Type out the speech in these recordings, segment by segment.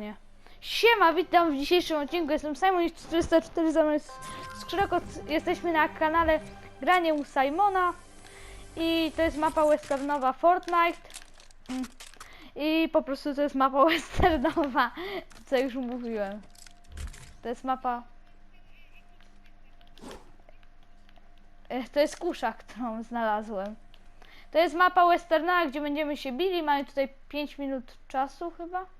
Nie. Siema, witam w dzisiejszym odcinku. Jestem Simon 404 za mną jest Skrzydokot. Jesteśmy na kanale Granie u Simona. I to jest mapa westernowa Fortnite. Mm. I po prostu to jest mapa westernowa, co już mówiłem. To jest mapa... E, To jest kusza, którą znalazłem. To jest mapa westernowa, gdzie będziemy się bili. Mamy tutaj 5 minut czasu chyba.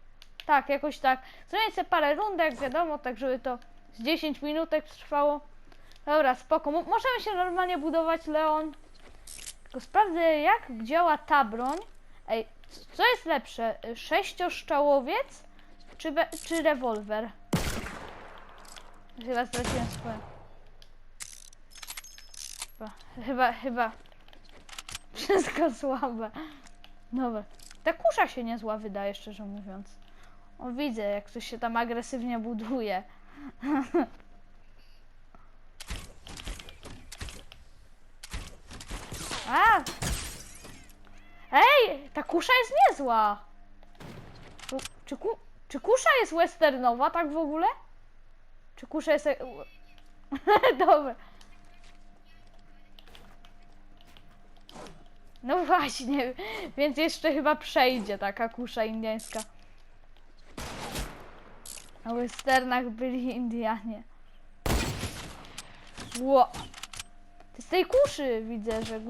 Tak, jakoś tak. Zrobię sobie parę rundek, wiadomo, tak żeby to z 10 minutek trwało. Dobra, spoko. Mo- możemy się normalnie budować, Leon. Tylko sprawdzę, jak działa ta broń. Ej, co jest lepsze? y, Sześcioszczałowiec czy, czy rewolwer? Chyba straciłem swoje. Chyba, chyba, chyba. Wszystko słabe. Dobra. Ta kusza się niezła wydaje, szczerze mówiąc. O, widzę, jak ktoś się tam agresywnie buduje. A! Ej, ta kusza jest niezła. Czy, ku, czy kusza jest westernowa, tak w ogóle? Czy kusza jest... e- Dobra. No właśnie, więc jeszcze chyba przejdzie taka kusza indyjska. Na westernach byli Indianie. Ło! To z tej kuszy widzę, że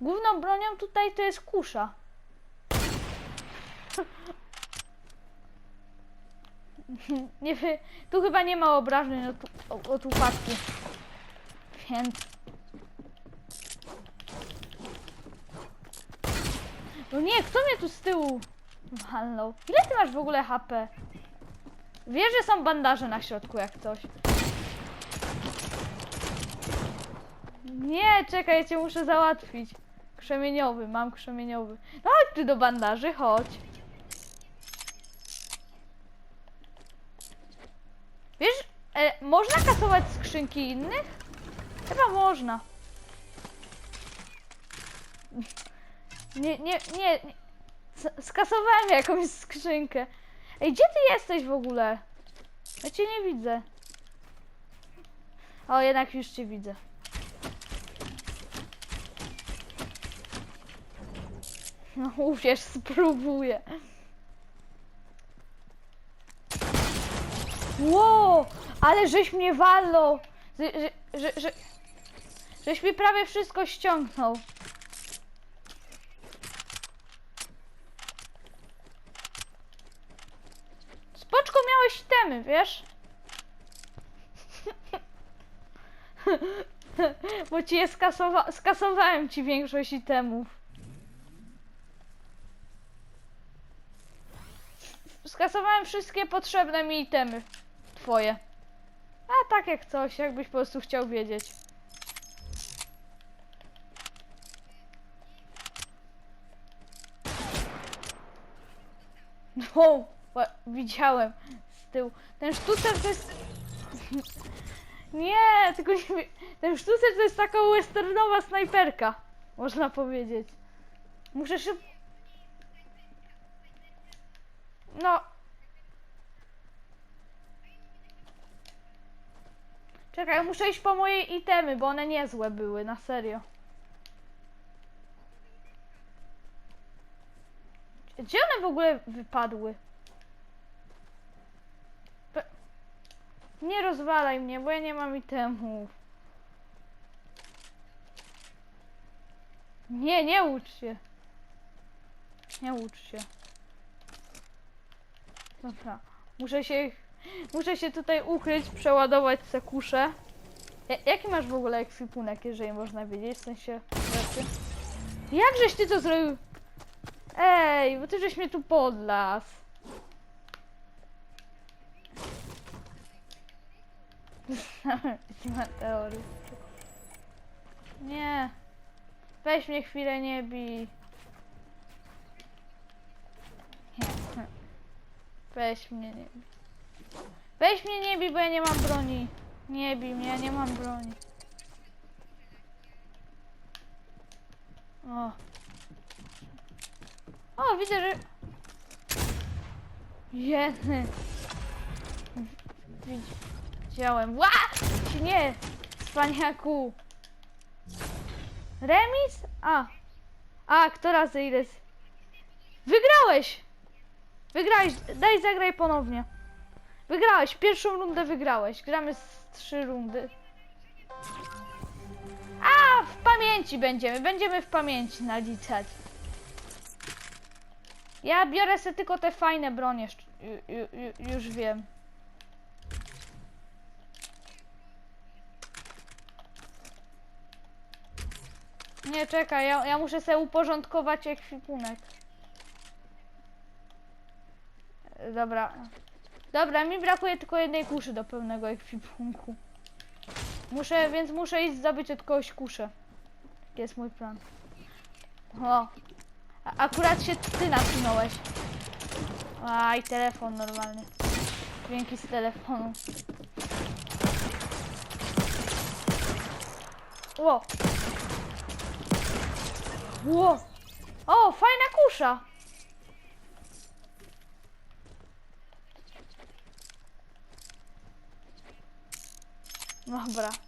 główną bronią tutaj to jest kusza. Nie wie, tu chyba nie ma obrażeń od, od upadku. Więc... No nie, kto mnie tu z tyłu walnął? Ile ty masz w ogóle HP? Wiesz, że są bandaże na środku jak coś. Nie, czekaj, ja cię muszę załatwić. Krzemieniowy, mam krzemieniowy. No chodź ty do bandaży, chodź. Wiesz, e, można kasować skrzynki innych? Chyba można. Nie, nie, nie. nie. Skasowałem jakąś skrzynkę. Ej, gdzie ty jesteś w ogóle? Ja cię nie widzę. O, jednak już cię widzę. No uwierz, spróbuję. Ło, ale żeś mnie walnął. Że, że, że, żeś mi prawie wszystko ściągnął. Temy, wiesz? Bo ci je skasowa- skasowałem ci większość itemów. Skasowałem wszystkie potrzebne mi itemy. Twoje. A tak jak coś, jakbyś po prostu chciał wiedzieć. No, widziałem z tyłu. Ten sztucer to jest... Nie, tylko nie... Ten sztucer to jest taka westernowa snajperka. Można powiedzieć. Muszę szyb... No. Czekaj, muszę iść po moje itemy, bo one niezłe były, na serio. Gdzie one w ogóle wypadły? Nie rozwalaj mnie, bo ja nie mam itemów. Nie, nie ucz się. Nie ucz się. Dobra. Muszę się, muszę się tutaj ukryć, przeładować se kuszę. Ja, jaki masz w ogóle ekwipunek, jeżeli można wiedzieć? W sensie rzeczy. Jakżeś ty to zrobił? Ej, bo ty żeś mnie tu podlas. Teorii. Nie. Weź mnie chwilę, nie bij. Nie. Weź mnie, nie bij. Weź mnie, nie bij, bo ja nie mam broni. Nie bij mnie, ja nie mam broni. O. O, widzę, że... Jeny. Widziałem. Ła! Nie! Spaniaku. Remis? A. A, kto razy ile? Wygrałeś! Wygrałeś. Daj zagraj ponownie. Wygrałeś. Pierwszą rundę wygrałeś. Gramy z trzy rundy. A, w pamięci będziemy. Będziemy w pamięci naliczać. Ja biorę sobie tylko te fajne bronie. już wiem. Nie, czekaj, ja, ja muszę sobie uporządkować ekwipunek. Dobra. Dobra, mi brakuje tylko jednej kuszy do pełnego ekwipunku. Muszę, więc muszę iść zdobyć od kogoś kuszę. Jest mój plan. O. A, akurat się ty nasunąłeś. Aj, telefon normalnie. Dźwięki z telefonu. Ło. Ło. O, fajna kusza. Dobra.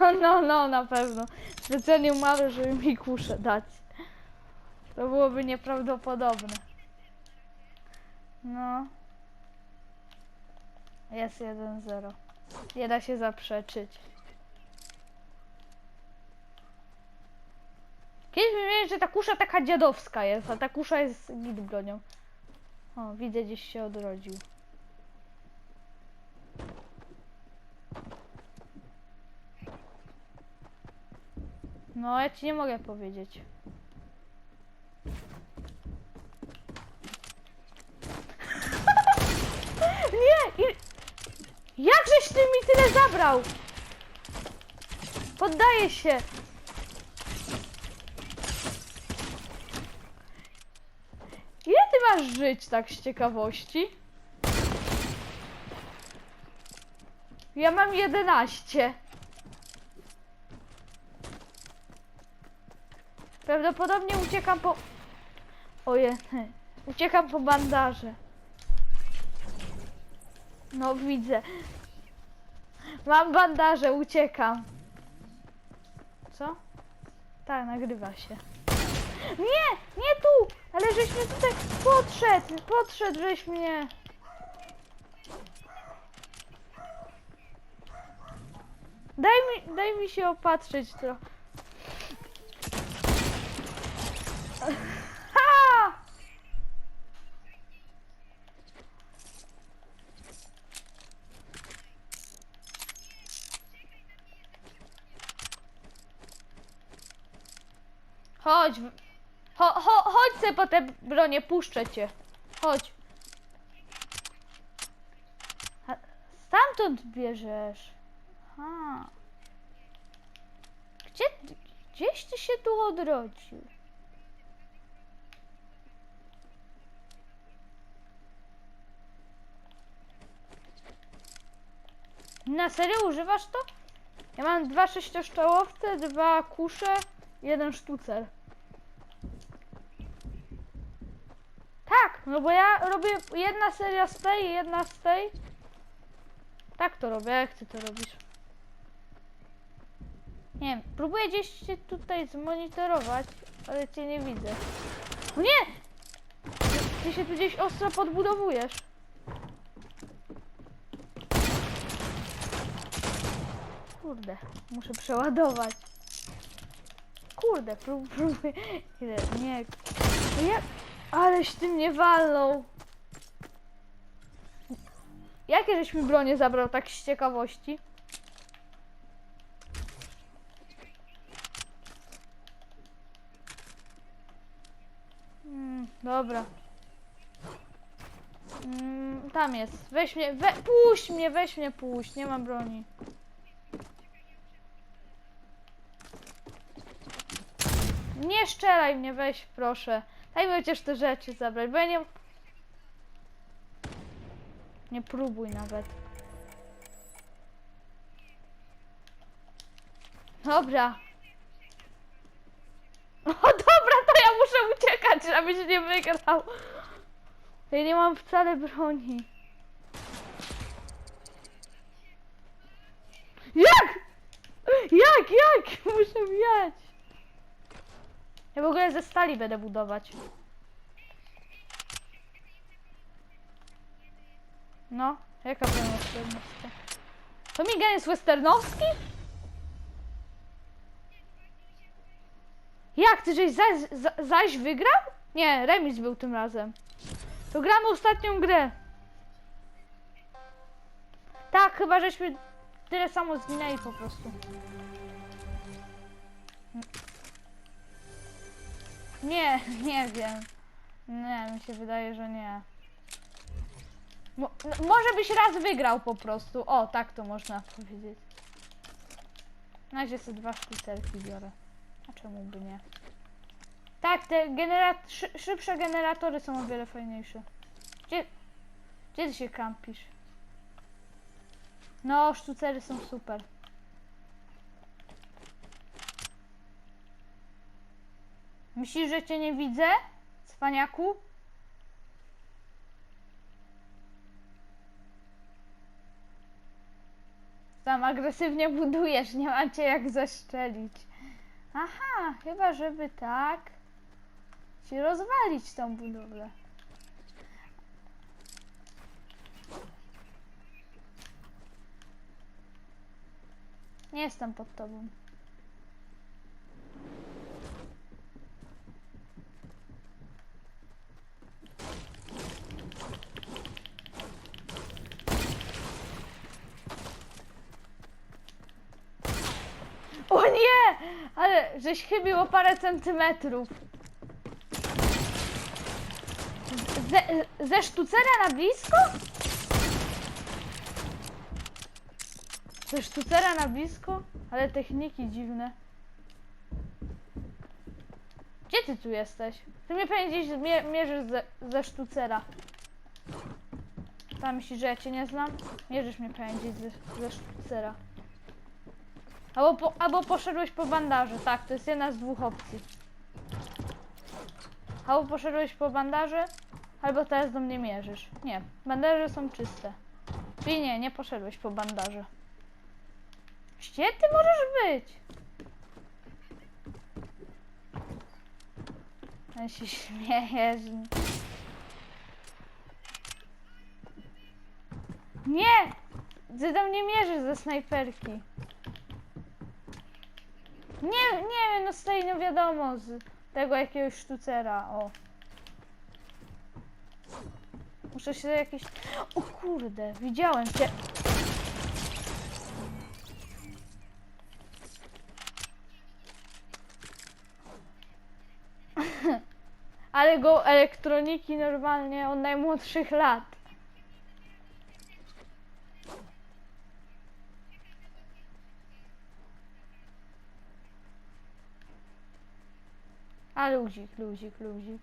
No, no, no, na pewno. Specjalnie umarł, żeby mi kuszę dać. To byłoby nieprawdopodobne. No. Jest 1-0. Nie da się zaprzeczyć. Mówiłem, że ta kusza taka dziadowska jest, a ta kusza jest git bronią. O, widzę, gdzieś się odrodził. No, ja ci nie mogę powiedzieć. Nie! I... Jakżeś ty mi tyle zabrał? Poddaję się. Ile ty masz żyć tak z ciekawości? Ja mam 11. Prawdopodobnie uciekam po... Ojej, uciekam po bandaże. No widzę. Mam bandaże, uciekam. Co? Tak, nagrywa się. Nie, nie tu! Ale żeś mnie tutaj podszedł, podszedł żeś mnie. Daj mi, daj mi się opatrzyć trochę. Ha! Chodź. Cho, cho, chodź se po te bronie, puszczę cię. Chodź. Stamtąd bierzesz. Ha. Gdzie, gdzieś ty się tu odrodził? Na serio używasz to? Ja mam dwa sześcioszczołowce, dwa kusze, jeden sztucer. Tak, no bo ja robię jedna seria z tej jedna z tej. Tak to robię, jak ty to robisz? Nie wiem, próbuję gdzieś cię tutaj zmonitorować, ale cię nie widzę. O nie! Ty, się tu gdzieś ostro podbudowujesz. Kurde, muszę przeładować. Kurde, prób, próbuję. Ile? Nie. Jak? Aleś ty mnie walnął. Jakie żeś mi bronię zabrał tak z ciekawości? Mm, dobra. Mm, tam jest. Weź mnie, we, puść mnie, weź mnie, puść. Nie mam broni. Nie szczelaj mnie, weź proszę. Daj mi chociaż te rzeczy zabrać, bo ja nie... Nie próbuj nawet. Dobra. O dobra, to ja muszę uciekać, żebyś nie wygrał. Ja nie mam wcale broni. Jak? Jak, jak? Ja w ogóle ze stali będę budować. No, jaka westernowska? To migan jest westernowski? Jak, ty żeś zaś, za, zaś wygrał? Nie, remis był tym razem. To gramy ostatnią grę. Tak, chyba żeśmy tyle samo zginęli po prostu. Nie, nie wiem. Nie, mi się wydaje, że nie. Mo no, może byś raz wygrał po prostu. O, tak to można powiedzieć. Na razie sobie dwa sztucerki biorę. A czemu by nie? Tak, te genera- szy szybsze generatory są o wiele fajniejsze. Gdzie, gdzie ty się kampisz? No, sztucery są super. Myślisz, że cię nie widzę? Cwaniaku? Tam agresywnie budujesz, nie mam cię jak zaszczelić. Aha, chyba żeby tak ci rozwalić tą budowlę. Nie jestem pod tobą. O nie! Ale żeś chybił o parę centymetrów. Ze, ze sztucera na blisko? Ze sztucera na blisko? Ale techniki dziwne. Gdzie ty tu jesteś? Ty mnie pewnie gdzieś mie mierzysz ze, ze sztucera. Tam myślisz, że ja cię nie znam? Mierzysz mnie pewnie gdzieś ze, ze sztucera. Albo, po, albo poszedłeś po bandaże, tak, to jest jedna z dwóch opcji. Albo poszedłeś po bandaże, albo teraz do mnie mierzysz. Nie, bandaże są czyste. Czyli nie, nie poszedłeś po bandaże. Gdzie ty możesz być? Ja się śmiejesz. Nie! Ty do mnie mierzysz ze snajperki. Nie, nie, no stoi, no wiadomo, z tego jakiegoś sztucera, o. Muszę się jakieś... O kurde, widziałem cię. Ale go elektroniki normalnie od najmłodszych lat. A luzik, luzik, luzik.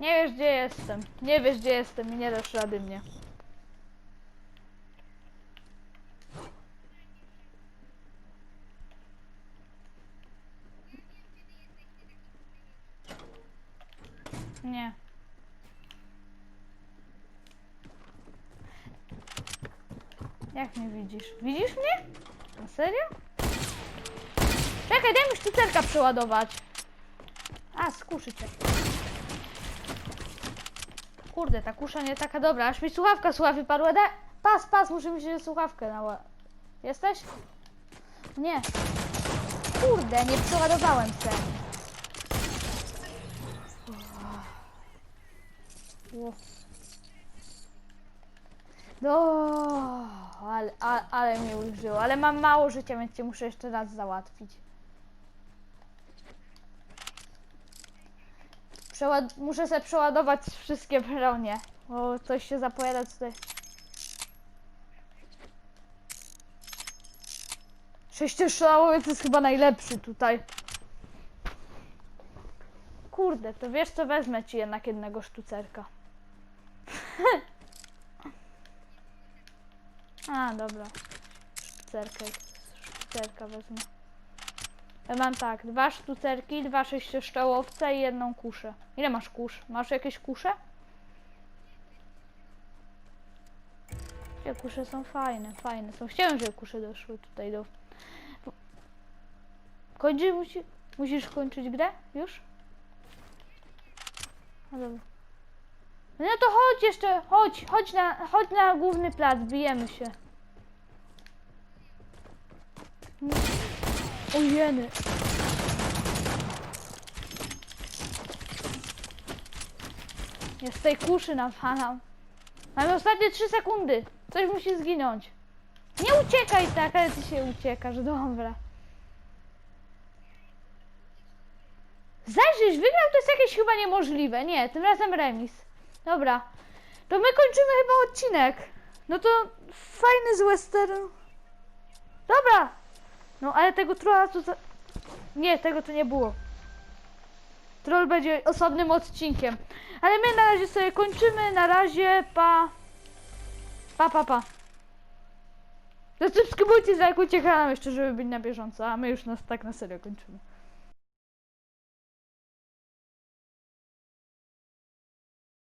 Nie wiesz gdzie jestem. Nie wiesz gdzie jestem i nie dasz rady mnie. Nie. Jak mnie widzisz? Widzisz mnie? Na serio? Czekaj, daj mi sztucerka przeładować. A, skuszy cię. Kurde, ta kusza nie taka dobra. Aż mi słuchawka słucha wypadła. Da... Pas, pas, muszę mi się słuchawkę nała... Jesteś? Nie. Kurde, nie przeładowałem się. No, ale, ale, ale mnie użyło. Ale mam mało życia, więc cię muszę jeszcze raz załatwić. Muszę sobie przeładować wszystkie bronie, bo coś się zapowiada tutaj. Sześciostrzałowiec jest chyba najlepszy tutaj. Kurde, to wiesz co, wezmę ci jednak jednego sztucerka. A, dobra. Sztucerkę, sztucerka wezmę. Mam tak, dwa sztucerki, dwa sześcioszczałowce i jedną kuszę. Ile masz kusz? Masz jakieś kusze? Te kusze są fajne, fajne są. Chciałem, żeby kusze doszły tutaj do... Kończy, musi... musisz kończyć grę? Już? No dobra. No to chodź jeszcze, chodź, chodź na, chodź na główny plac, bijemy się. Ojeny. Ja z tej kuszy nawalam. Mamy ostatnie 3 sekundy. Coś musi zginąć. Nie uciekaj tak, ale ty się uciekasz, dobra. Zajrzysz, wygrał to jest jakieś chyba niemożliwe. Nie, tym razem remis. Dobra. To my kończymy chyba odcinek. No to fajny z westernu. Dobra. No ale tego trolla to za... Nie, tego to nie było. Troll będzie osobnym odcinkiem. Ale my na razie sobie kończymy. Na razie, pa. Pa, pa, pa. Zasubskrybujcie, zalajkujcie kanał jeszcze, żeby być na bieżąco. A my już nas tak na serio kończymy.